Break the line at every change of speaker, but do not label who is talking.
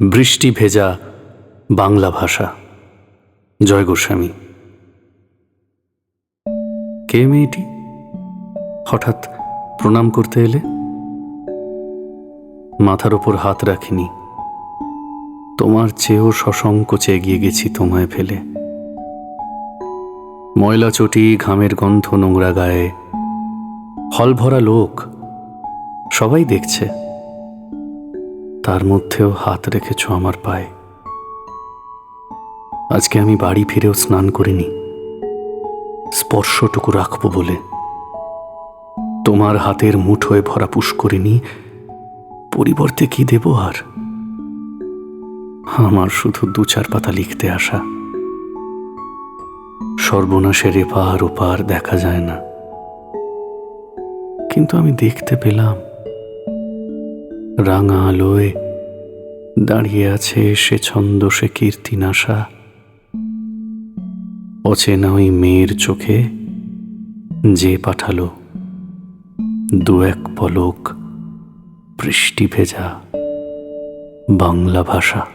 বৃষ্টি ভেজা বাংলা ভাষা। জয় গোস্বামী। কে মেয়েটি? হঠাৎ প্রণাম করতে এলে? মাথার ওপর হাত রাখিনি। তোমার চেয়েও সসংকোচে এগিয়ে গেছি তোমায় ফেলে। ময়লা চটি, ঘামের গন্ধ নোংরা গায়ে। হল ভরা লোক, সবাই দেখছে। তার মধ্যেও হাত রেখেছ আমার পায়ে। আজকে আমি বাড়ি ফিরেও স্নান করিনি। স্পর্শটুকু রাখব বলে। তোমার হাতের মুঠোয় ভরা পুষ্করিনি পরিবর্তে কি দেব আর? আমার শুধু দু চার পাতা লিখতে আসা। সর্বনাশের এপার ওপার দেখা যায় না। কিন্তু আমি দেখতে পেলাম রাঙা আলোয় দাঁড়িয়ে আছে সে ছন্দ, সে কীর্তিনাশা অচেনা ওই মেয়ের চোখে যে পাঠালো দু এক পলক বৃষ্টি ভেজা বাংলা ভাষা।